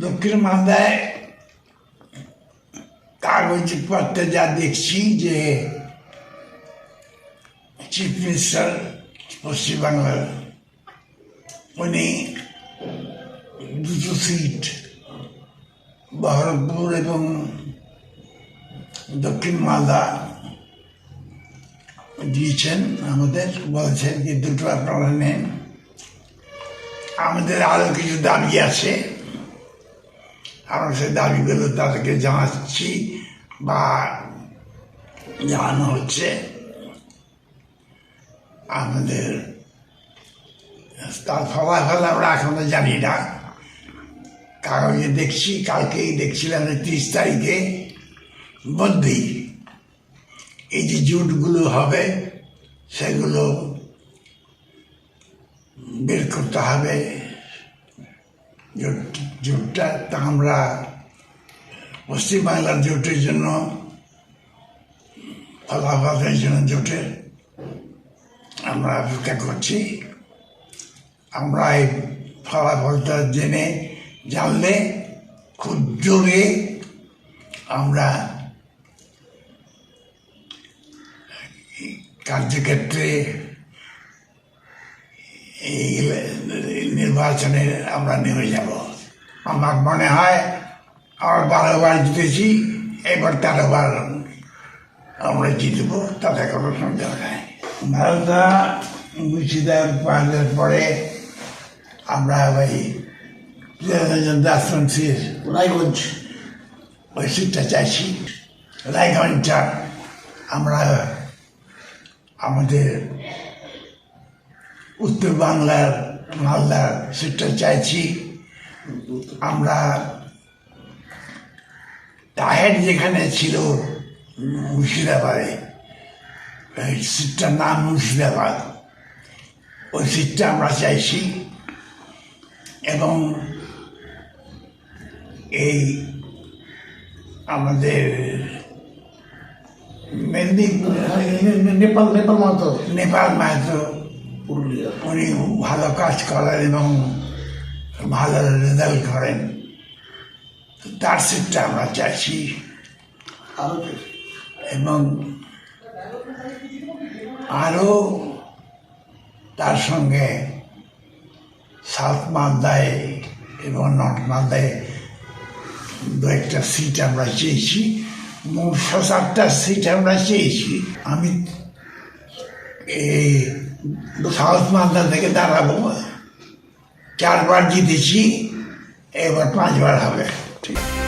দক্ষিণ মালদায় কাগজপত্রে যা দেখছি যে চিফ মিনিস্টার পশ্চিমবাংলার উনি দুটো সিট, বহরমপুর এবং দক্ষিণ মালদা দিয়েছেন আমাদের, বলছেন যে দুটো আপনারা নেন। আমাদের আরও কিছু দাবি আছে। আমরা সেই দাবিগুলো তাদেরকে জানাচ্ছি বা জানানো হচ্ছে। আমাদের তার ফলাফল আমরা এখনও জানি না। কাগজে দেখছি, কালকেই দেখছিলাম তিরিশ তারিখে মধ্যেই এই যে জুটগুলো হবে, সেগুলো বের করতে হবে। জোটটা তা আমরা পশ্চিমবাংলার জোটের জন্য ফলাফলের জন্য জোটের আমরা অপেক্ষা করছি। আমরা এই ফলাফলটা জেনে, জানলে খুব জোরে আমরা কার্যক্ষেত্রে এই নির্বাচনে আমরা নেমে যাব। আমার মনে হয়, আমরা বারোবার জিতেছি, এবার তেরোবার আমরা জিতব, তাতে কোনো সন্দেহ নাই। ভারতটা মুর্শিদাবাদের পরে আমরা ওই দাসপন্থীর রায়গঞ্জ ওই সিটটা চাইছি। রায়গঞ্জটা আমরা আমাদের উত্তর বাংলার মালদার সিটটা চাইছি। আমরা তাহের যেখানে ছিল মুর্শিদাবাদে সিটটার নাম মুর্শিদাবাদ। ওই সিটটা আমরা চাইছি এবং এই আমাদের মেদিনীপুর নেপাল নেপাল মাহাতো। নেপাল মাহাতো। পুরুলিয়া। উনি ভালো কাজ করেন এবং ভালো রেজাল্ট করেন। তার সিটটা আমরা চাইছি। এবং আরও তার সঙ্গে সাউথ মালদায় এবং নর্থ মালদায় দু একটা সিট আমরা চেয়েছি। ছ সাতটা সিট আমরা চেয়েছি। আমি এই সাউথ মালদার থেকে দাঁড়াবো। চারবার জিতেছি এবার পাঁচবার হবে। ঠিক।